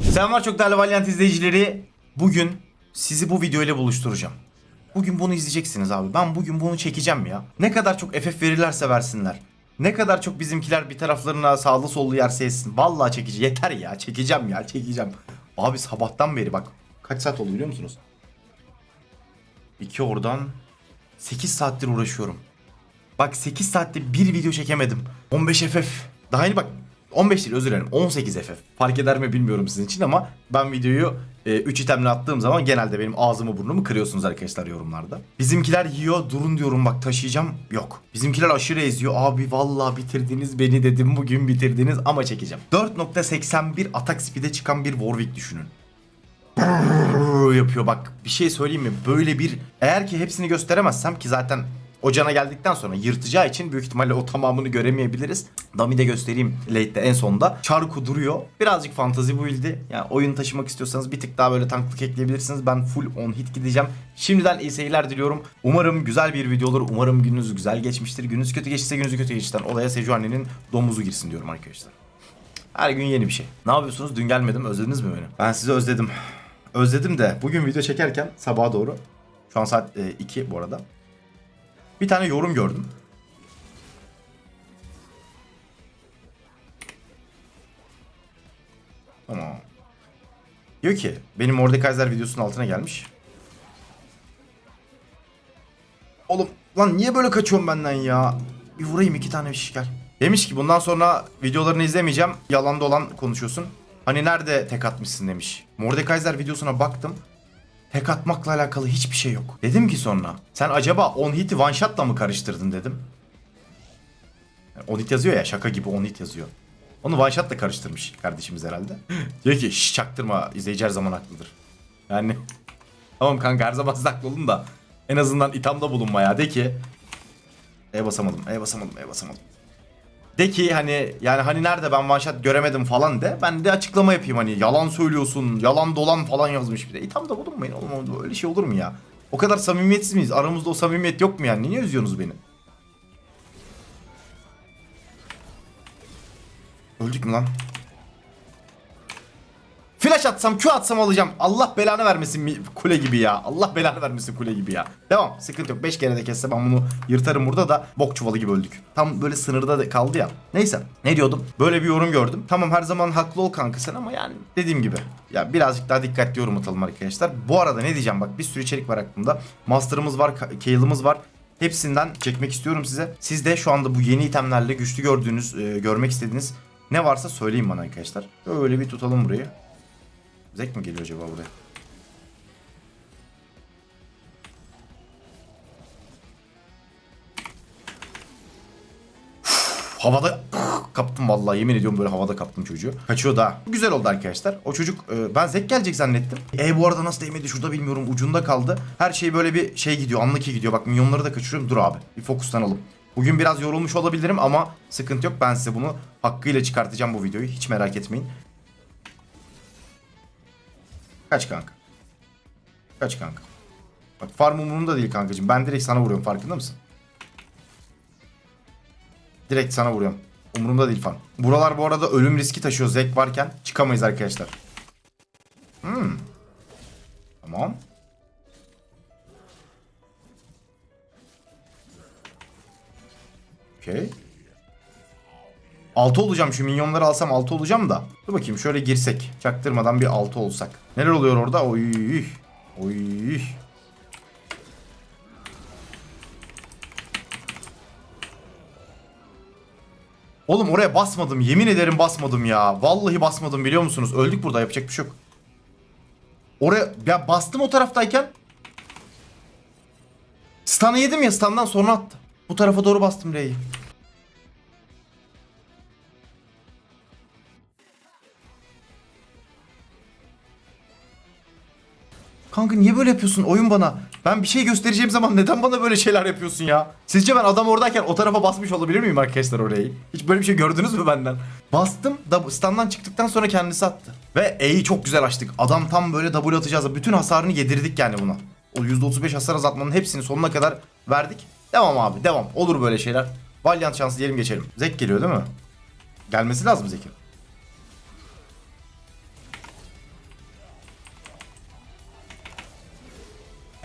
Selamlar çok değerli Valiant izleyicileri. Bugün sizi bu video ile buluşturacağım. Bugün bunu izleyeceksiniz abi. Ben bugün bunu çekeceğim ya. Ne kadar çok FF verirlerse versinler. Ne kadar çok bizimkiler bir taraflarına sağlı sollu yerse etsin. Vallahi çekici. Yeter ya. Çekeceğim ya. Çekeceğim. Abi sabahtan beri bak. Kaç saat oldu biliyor musunuz? İki oradan 8 saattir uğraşıyorum. Bak 8 saatte bir video çekemedim. 15 FF. Daha yeni bak 15 değil özür dilerim 18 FF. Fark eder mi bilmiyorum sizin için ama ben videoyu 3 itemle attığım zaman genelde benim ağzımı burnumu kırıyorsunuz arkadaşlar yorumlarda. Bizimkiler yiyor durun diyorum bak taşıyacağım yok. Bizimkiler aşırı eziyor abi vallahi bitirdiniz beni dedim bugün bitirdiniz ama çekeceğim. 4.81 atak speed'e çıkan bir Warwick düşünün yapıyor bak bir şey söyleyeyim mi böyle bir eğer ki hepsini gösteremezsem ki zaten o geldikten sonra yırtacağı için büyük ihtimalle o tamamını göremeyebiliriz. Dami de göstereyim late'de en sonda. Çarku duruyor. Birazcık fantazi build'i. Yani oyun taşımak istiyorsanız bir tık daha böyle tanklık ekleyebilirsiniz. Ben full on hit gideceğim. Şimdiden iyi seyirler diliyorum. Umarım güzel bir video olur. Umarım gününüz güzel geçmiştir. Gününüz kötü geçtiyse gününüzü kötü geçten olaya Sejuani'nin domuzu girsin diyorum arkadaşlar. Her gün yeni bir şey. Ne yapıyorsunuz? Dün gelmedim. Özlediniz mi beni? Ben sizi özledim. Özledim de bugün video çekerken sabaha doğru. Şu an saat 2 bu arada. Bir tane yorum gördüm. Tamam. Diyor ki benim Mordekaiser videosunun altına gelmiş. Oğlum lan niye böyle kaçıyorsun benden ya? Bir vurayım iki tane bir şey gel. Demiş ki bundan sonra videolarını izlemeyeceğim. Yalan dolan konuşuyorsun. Hani nerede tek atmışsın demiş. Mordekaiser videosuna baktım. Tek atmakla alakalı hiçbir şey yok. Dedim ki sonra sen acaba on hit'i one shot'la mı karıştırdın dedim. Yani on hit yazıyor ya şaka gibi on hit yazıyor. Onu one shot'la karıştırmış kardeşimiz herhalde. Diyor ki şş çaktırma izleyici her zaman haklıdır. Yani tamam kanka her zaman haklı olun da en azından ithamda bulunma ya. De ki E basamadım, E basamadım, E basamadım. De ki hani yani hani nerede ben one shot göremedim falan de. Ben de açıklama yapayım hani yalan söylüyorsun, yalan dolan falan yazmış bir de. İthamda bulunmayın oğlum öyle şey olur mu ya? O kadar samimiyetsiz miyiz? Aramızda o samimiyet yok mu yani? Niye üzüyorsunuz beni? Öldük mü lan? Flash atsam, Q atsam alacağım. Allah belanı vermesin kule gibi ya. Allah belanı vermesin kule gibi ya. Devam. Sıkıntı yok. 5 kere de kesse ben bunu yırtarım burada da bok çuvalı gibi öldük. Tam böyle sınırda da kaldı ya. Neyse. Ne diyordum? Böyle bir yorum gördüm. Tamam her zaman haklı ol kanka sen ama yani dediğim gibi. Ya birazcık daha dikkatli yorum atalım arkadaşlar. Bu arada ne diyeceğim bak bir sürü içerik var aklımda. Master'ımız var, Ka- Kale'ımız var. Hepsinden çekmek istiyorum size. Siz de şu anda bu yeni itemlerle güçlü gördüğünüz, e, görmek istediğiniz ne varsa söyleyin bana arkadaşlar. Böyle bir tutalım burayı. Zek mi geliyor acaba buraya? Havada kaptım vallahi yemin ediyorum böyle havada kaptım çocuğu. Kaçıyor da. Güzel oldu arkadaşlar. O çocuk e, ben Zek gelecek zannettim. E bu arada nasıl değmedi şurada bilmiyorum ucunda kaldı. Her şey böyle bir şey gidiyor anlık gidiyor. Bak milyonları da kaçırıyorum. Dur abi bir fokuslanalım. Bugün biraz yorulmuş olabilirim ama sıkıntı yok. Ben size bunu hakkıyla çıkartacağım bu videoyu. Hiç merak etmeyin. Kaç kanka. Kaç kanka. Bak farm umurumda değil kankacığım. Ben direkt sana vuruyorum farkında mısın? Direkt sana vuruyorum. Umurumda değil farm. Buralar bu arada ölüm riski taşıyor Zek varken. Çıkamayız arkadaşlar. Hmm. Tamam. Okey. 6 olacağım şu minyonları alsam 6 olacağım da. Dur bakayım şöyle girsek. Çaktırmadan bir 6 olsak. Neler oluyor orada? Oy. Oy. Oğlum oraya basmadım. Yemin ederim basmadım ya. Vallahi basmadım biliyor musunuz? Öldük burada yapacak bir şey yok. Oraya ya bastım o taraftayken Stun'ı yedim ya stun'dan sonra attı. Bu tarafa doğru bastım R'yi. Kanka niye böyle yapıyorsun oyun bana? Ben bir şey göstereceğim zaman neden bana böyle şeyler yapıyorsun ya? Sizce ben adam oradayken o tarafa basmış olabilir miyim arkadaşlar orayı? Hiç böyle bir şey gördünüz mü benden? Bastım, da standdan çıktıktan sonra kendisi attı. Ve E'yi çok güzel açtık. Adam tam böyle W atacağız. Bütün hasarını yedirdik yani buna. O %35 hasar azaltmanın hepsini sonuna kadar verdik. Devam abi devam. Olur böyle şeyler. Valiant şansı diyelim geçelim. Zek geliyor değil mi? Gelmesi lazım Zek'in.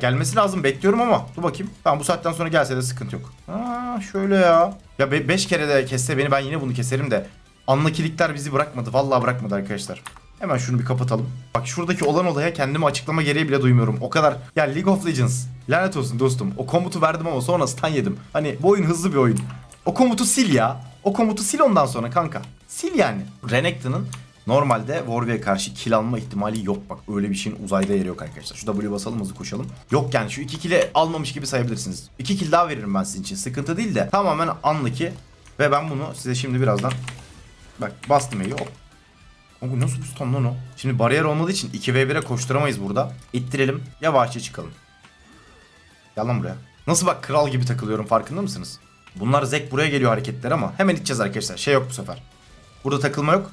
Gelmesi lazım bekliyorum ama dur bakayım. Tamam bu saatten sonra gelse de sıkıntı yok. Aa şöyle ya. Ya 5 kere de kesse beni ben yine bunu keserim de. Anlakilikler bizi bırakmadı. Vallahi bırakmadı arkadaşlar. Hemen şunu bir kapatalım. Bak şuradaki olan olaya kendimi açıklama gereği bile duymuyorum. O kadar. Ya League of Legends. Lanet olsun dostum. O komutu verdim ama sonra stun yedim. Hani bu oyun hızlı bir oyun. O komutu sil ya. O komutu sil ondan sonra kanka. Sil yani. Renekton'ın normalde Warwick'e karşı kill alma ihtimali yok bak. Öyle bir şeyin uzayda yeri yok arkadaşlar. Şu W basalım hızlı koşalım. Yok yani şu iki kill'i almamış gibi sayabilirsiniz. İki kill daha veririm ben sizin için. Sıkıntı değil de tamamen anlı ki. Ve ben bunu size şimdi birazdan Bak bastım E'yi hop. O bu nasıl stun lan o? Şimdi bariyer olmadığı için 2v1'e koşturamayız burada. İttirelim. Yavaşça çıkalım. Gel lan buraya. Nasıl bak kral gibi takılıyorum farkında mısınız? Bunlar Zek buraya geliyor hareketler ama hemen iteceğiz arkadaşlar. Şey yok bu sefer. Burada takılma yok.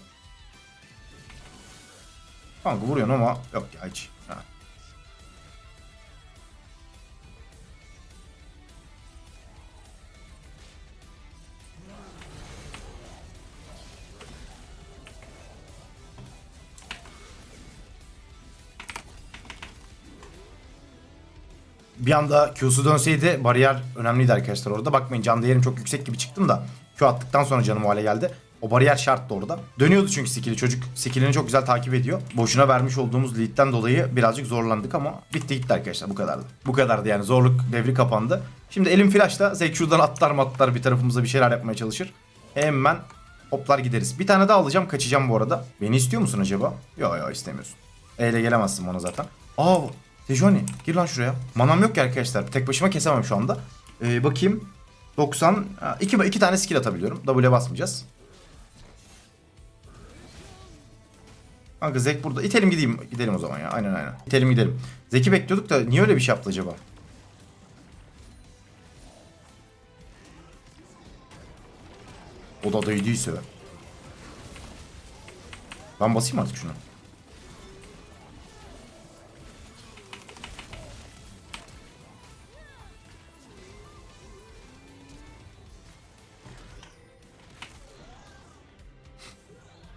Kanka vuruyorsun ama yok ya hiç. Ha. bir anda Q'su dönseydi bariyer önemliydi arkadaşlar orada. Bakmayın can değerim çok yüksek gibi çıktım da Q attıktan sonra canım o hale geldi. O bariyer şarttı orada. Dönüyordu çünkü skill'i çocuk skill'ini çok güzel takip ediyor. Boşuna vermiş olduğumuz lead'den dolayı birazcık zorlandık ama bitti gitti arkadaşlar bu kadardı. Bu kadardı yani zorluk devri kapandı. Şimdi elim flash'ta Zekşur'dan atlar matlar bir tarafımıza bir şeyler yapmaya çalışır. Hemen hoplar gideriz. Bir tane daha alacağım kaçacağım bu arada. Beni istiyor musun acaba? Yok yok istemiyorsun. E ile gelemezsin ona zaten. Aa Tejoni gir lan şuraya. Manam yok ki arkadaşlar. Tek başıma kesemem şu anda. Ee, bakayım. 90. Ha, iki, iki tane skill atabiliyorum. W'ye basmayacağız. Kanka Zek burada. İtelim gideyim. Gidelim o zaman ya. Aynen aynen. İtelim gidelim. Zek'i bekliyorduk da niye öyle bir şey yaptı acaba? O da değdiyse. Ben basayım artık şunu.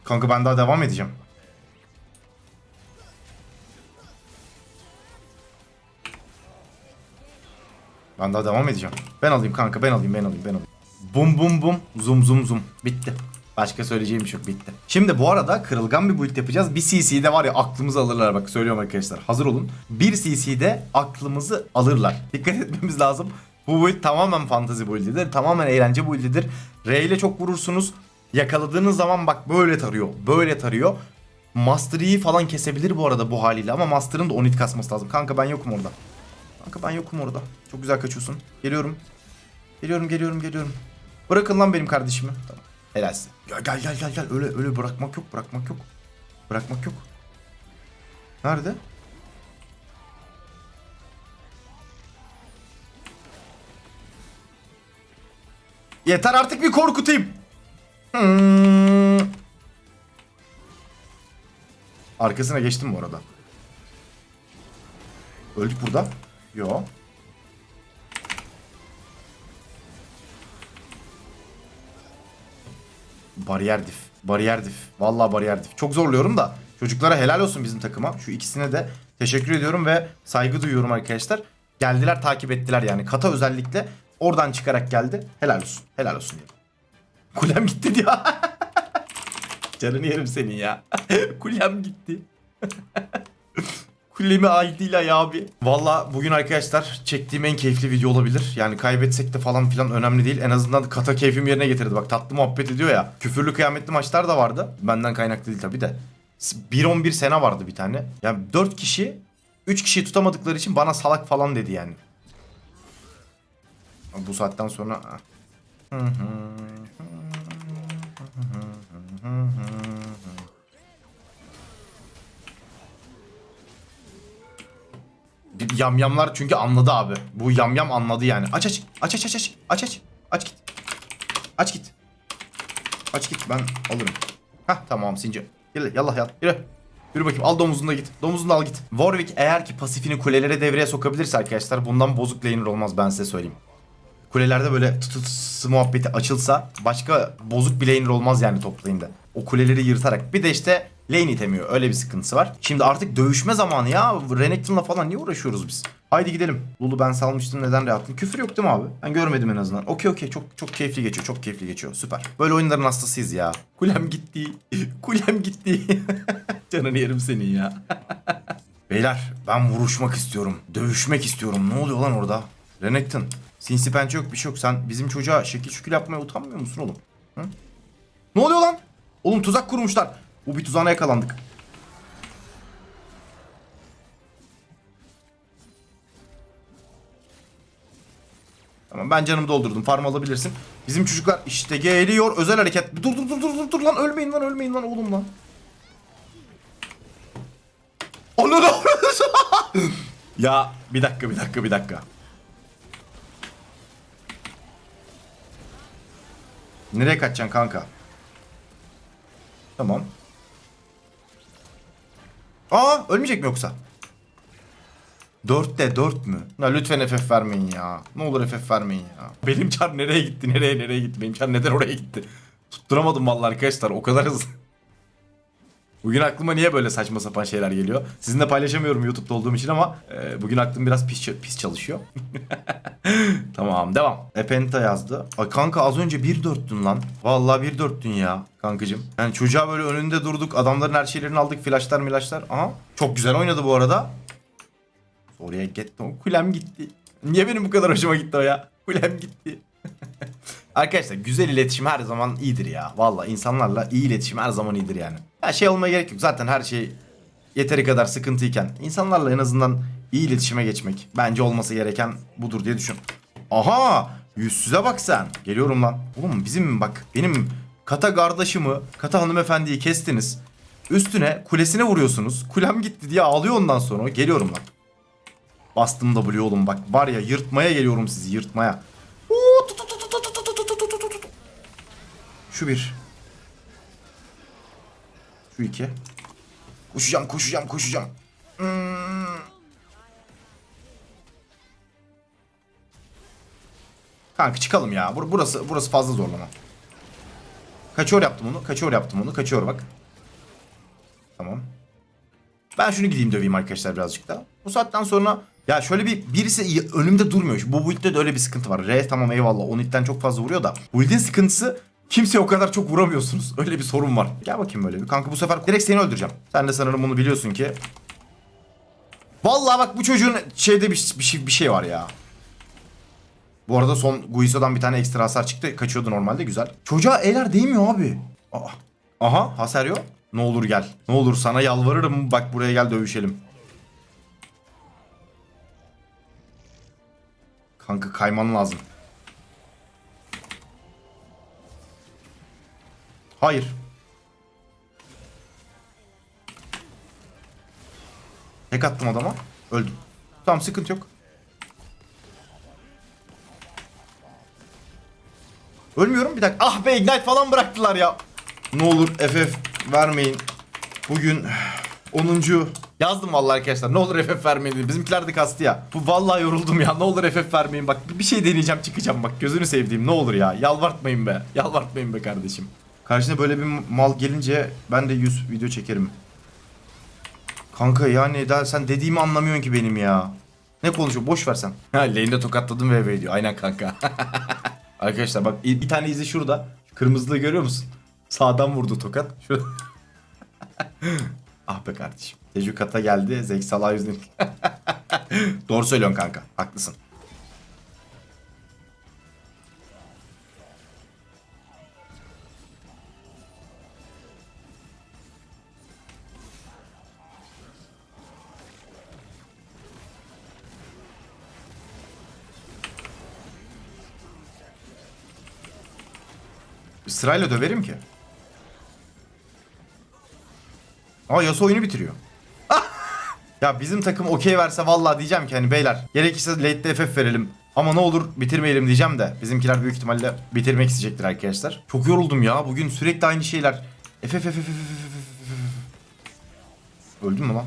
Kanka ben daha devam edeceğim. Ben daha devam edeceğim. Ben alayım kanka ben alayım ben alayım ben alayım. Bum bum bum zoom zoom zoom. Bitti. Başka söyleyeceğim bir şey bitti. Şimdi bu arada kırılgan bir build yapacağız. Bir CC'de var ya aklımızı alırlar bak söylüyorum arkadaşlar. Hazır olun. Bir CC'de aklımızı alırlar. Dikkat etmemiz lazım. Bu build tamamen fantasy build'idir. Tamamen eğlence build'idir. R ile çok vurursunuz. Yakaladığınız zaman bak böyle tarıyor. Böyle tarıyor. Master Yi'yi falan kesebilir bu arada bu haliyle ama Master'ın da 10 hit kasması lazım. Kanka ben yokum orada. Kanka ben yokum orada. Çok güzel kaçıyorsun. Geliyorum. Geliyorum geliyorum geliyorum. Bırakın lan benim kardeşimi. Tamam. Helalsin. Gel gel gel gel gel. Öyle öyle bırakmak yok bırakmak yok. Bırakmak yok. Nerede? Yeter artık bir korkutayım. Hmm. Arkasına geçtim bu arada. Öldük burada. Yo. Bariyer dif. Bariyer dif. Vallahi bariyer dif. Çok zorluyorum da. Çocuklara helal olsun bizim takıma. Şu ikisine de teşekkür ediyorum ve saygı duyuyorum arkadaşlar. Geldiler takip ettiler yani. Kata özellikle oradan çıkarak geldi. Helal olsun. Helal olsun diyorum. Kulem gitti diyor. Canını yerim senin ya. Kulem gitti. Kulemi ID'yle ya abi. Valla bugün arkadaşlar çektiğim en keyifli video olabilir. Yani kaybetsek de falan filan önemli değil. En azından kata keyfim yerine getirdi. Bak tatlı muhabbet ediyor ya. Küfürlü kıyametli maçlar da vardı. Benden kaynaklı değil tabi de. 1-11 sene vardı bir tane. Yani 4 kişi 3 kişiyi tutamadıkları için bana salak falan dedi yani. Bu saatten sonra... Yamyamlar çünkü anladı abi. Bu yamyam anladı yani. Aç aç. Aç aç aç aç. Aç aç. Aç git. Aç git. Aç git ben alırım. Hah tamam Sinci. Gel yallah yal. Yürü. Yürü bakayım al domuzunu da git. Domuzunu da al git. Warwick eğer ki pasifini kulelere devreye sokabilirse arkadaşlar bundan bozuk laner olmaz ben size söyleyeyim. Kulelerde böyle tututs muhabbeti açılsa başka bozuk bir olmaz yani toplayında. O kuleleri yırtarak. Bir de işte lane itemiyor. Öyle bir sıkıntısı var. Şimdi artık dövüşme zamanı ya. Renekton'la falan niye uğraşıyoruz biz? Haydi gidelim. Lulu ben salmıştım neden rahatım? Küfür yok değil mi abi? Ben görmedim en azından. Okey okey çok çok keyifli geçiyor. Çok keyifli geçiyor. Süper. Böyle oyunların hastasıyız ya. Kulem gitti. Kulem gitti. Canını yerim senin ya. Beyler ben vuruşmak istiyorum. Dövüşmek istiyorum. Ne oluyor lan orada? Renekton. Sinsi pençe yok bir şey yok. Sen bizim çocuğa şekil şükür yapmaya utanmıyor musun oğlum? Hı? Ne oluyor lan? Oğlum tuzak kurmuşlar. Bu bir tuzağına yakalandık. Tamam ben canımı doldurdum. Farm alabilirsin. Bizim çocuklar işte geliyor. Özel hareket. Dur dur dur dur dur dur lan ölmeyin lan ölmeyin lan oğlum lan. Onu da Ya bir dakika bir dakika bir dakika. Nereye kaçacaksın kanka? Tamam. Aa ölmeyecek mi yoksa? Dörtte dört mü? Ya lütfen FF vermeyin ya. Ne olur FF vermeyin ya. Benim çar nereye gitti? Nereye nereye gitti? Benim çar neden oraya gitti? Tutturamadım vallahi arkadaşlar. O kadar hızlı. Bugün aklıma niye böyle saçma sapan şeyler geliyor? Sizinle paylaşamıyorum YouTube'da olduğum için ama e, bugün aklım biraz pis, pis çalışıyor. tamam devam. Epenta yazdı. Ay kanka az önce 1-4'tün lan. Vallahi 1-4'tün ya kankacım. Yani çocuğa böyle önünde durduk. Adamların her şeylerini aldık. Flashlar milaşlar. Aha. Çok güzel oynadı bu arada. Oraya gitti. Kulem gitti. Niye benim bu kadar hoşuma gitti o ya? Kulem gitti. Arkadaşlar güzel iletişim her zaman iyidir ya. Valla insanlarla iyi iletişim her zaman iyidir yani. Her şey olmaya gerek yok. Zaten her şey yeteri kadar sıkıntıyken insanlarla en azından iyi iletişime geçmek bence olması gereken budur diye düşün. Aha! Yüzsüze bak sen. Geliyorum lan. Oğlum bizim bak benim kata kardeşimi, kata hanımefendiyi kestiniz. Üstüne kulesine vuruyorsunuz. Kulem gitti diye ağlıyor ondan sonra. Geliyorum lan. Bastım W oğlum bak var ya yırtmaya geliyorum sizi yırtmaya. Oo, tut, tut, tut, tut, tut, tut, tut. Şu bir. Şu iki. Koşacağım koşacağım koşacağım. Hmm. Kanka çıkalım ya. Bur- Burası burası fazla zorlama. Kaçıyor yaptım onu. Kaçıyor yaptım onu. Kaçıyor bak. Tamam. Ben şunu gideyim döveyim arkadaşlar birazcık da. Bu saatten sonra ya şöyle bir birisi önümde durmuyor. Bu build'de de öyle bir sıkıntı var. R tamam eyvallah. O itten çok fazla vuruyor da. Build'in sıkıntısı kimseye o kadar çok vuramıyorsunuz. Öyle bir sorun var. Gel bakayım böyle bir. Kanka bu sefer direkt seni öldüreceğim. Sen de sanırım bunu biliyorsun ki. Vallahi bak bu çocuğun şeyde bir, bir, şey, bir şey var ya. Bu arada son Guiso'dan bir tane ekstra hasar çıktı. Kaçıyordu normalde güzel. Çocuğa eler değmiyor abi. Aa. Aha hasar yok. Ne olur gel. Ne olur sana yalvarırım. Bak buraya gel dövüşelim. Kanka kayman lazım. Hayır. Tek attım adama. Öldüm. Tamam sıkıntı yok. Ölmüyorum bir dakika. Ah be ignite falan bıraktılar ya. Ne olur FF vermeyin. Bugün 10. Yazdım vallahi arkadaşlar. Ne olur FF vermeyin diye. Bizimkiler de kastı ya. Bu vallahi yoruldum ya. Ne olur FF vermeyin. Bak bir şey deneyeceğim çıkacağım bak. Gözünü sevdiğim ne olur ya. Yalvartmayın be. Yalvartmayın be kardeşim. Karşına böyle bir mal gelince ben de 100 video çekerim. Kanka yani daha sen dediğimi anlamıyorsun ki benim ya. Ne konuşuyor? Boş versen. Ha lane'de tokatladım VV diyor. Aynen kanka. Arkadaşlar bak bir tane izi şurada. Şu kırmızılığı görüyor musun? Sağdan vurdu tokat. Şurada. ah be kardeşim. Tecu kata geldi. Zevk salağı yüzünden. Doğru söylüyorsun kanka. Haklısın. Sırayla döverim ki. Aa Yasuo oyunu bitiriyor. ya bizim takım okey verse vallahi diyeceğim ki hani beyler gerekirse late'de FF verelim. Ama ne olur bitirmeyelim diyeceğim de bizimkiler büyük ihtimalle bitirmek isteyecektir arkadaşlar. Çok yoruldum ya bugün sürekli aynı şeyler. FF FF FF Öldün mü lan?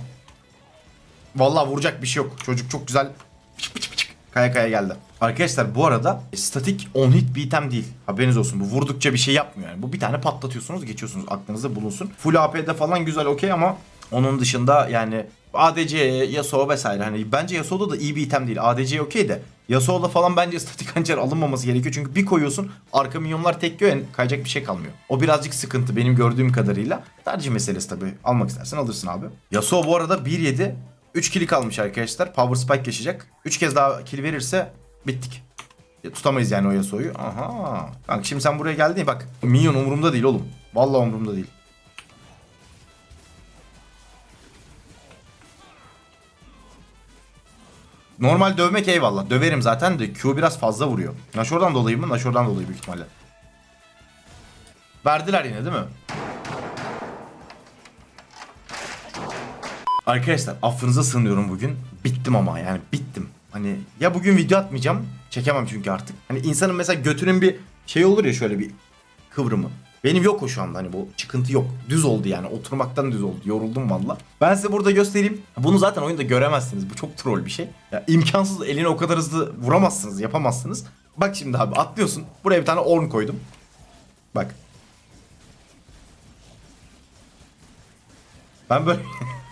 Vallahi vuracak bir şey yok. Çocuk çok güzel pıçık pıçık pıçık kaya kaya geldi. Arkadaşlar bu arada statik on hit bir item değil. Haberiniz olsun. Bu vurdukça bir şey yapmıyor yani. Bu bir tane patlatıyorsunuz geçiyorsunuz aklınızda bulunsun. Full AP'de falan güzel okey ama Onun dışında yani ADC, Yasuo vesaire hani bence Yasuo'da da iyi bir item değil. ADC okey de Yasuo'da falan bence statik hançer alınmaması gerekiyor. Çünkü bir koyuyorsun arka minyonlar tek yani kayacak bir şey kalmıyor. O birazcık sıkıntı benim gördüğüm kadarıyla. Tercih meselesi tabii. Almak istersen alırsın abi. Yasuo bu arada 1-7 3 kili kalmış arkadaşlar. Power Spike yaşayacak. 3 kez daha kill verirse bittik. Ya Tutamayız yani o Yasuo'yu. Aha. Kanka şimdi sen buraya geldin bak. Minyon umurumda değil oğlum. Vallahi umurumda değil. Normal dövmek eyvallah. Döverim zaten de Q biraz fazla vuruyor. Nashor'dan dolayı mı? Nashor'dan dolayı büyük ihtimalle. Verdiler yine değil mi? Arkadaşlar affınıza sığınıyorum bugün. Bittim ama yani bittim. Hani ya bugün video atmayacağım. Çekemem çünkü artık. Hani insanın mesela götünün bir şey olur ya şöyle bir kıvrımı. Benim yok o şu anda hani bu çıkıntı yok. Düz oldu yani oturmaktan düz oldu. Yoruldum valla. Ben size burada göstereyim. Bunu zaten oyunda göremezsiniz. Bu çok troll bir şey. Ya imkansız eline o kadar hızlı vuramazsınız, yapamazsınız. Bak şimdi abi atlıyorsun. Buraya bir tane orn koydum. Bak. Ben böyle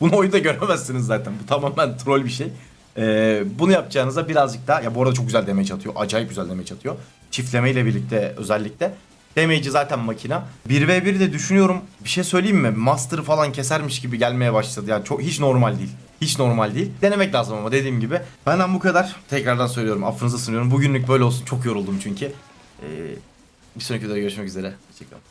Bunu oyunda göremezsiniz zaten. Bu tamamen troll bir şey. Ee, bunu yapacağınıza birazcık daha... Ya bu arada çok güzel damage atıyor. Acayip güzel damage atıyor. Çiftleme ile birlikte özellikle. Damage'i zaten makina. 1v1 de düşünüyorum. Bir şey söyleyeyim mi? Master falan kesermiş gibi gelmeye başladı. Yani çok hiç normal değil. Hiç normal değil. Denemek lazım ama dediğim gibi. Benden bu kadar. Tekrardan söylüyorum. Affınıza sığınıyorum. Bugünlük böyle olsun. Çok yoruldum çünkü. Ee, bir sonraki videoda görüşmek üzere. Hoşçakalın.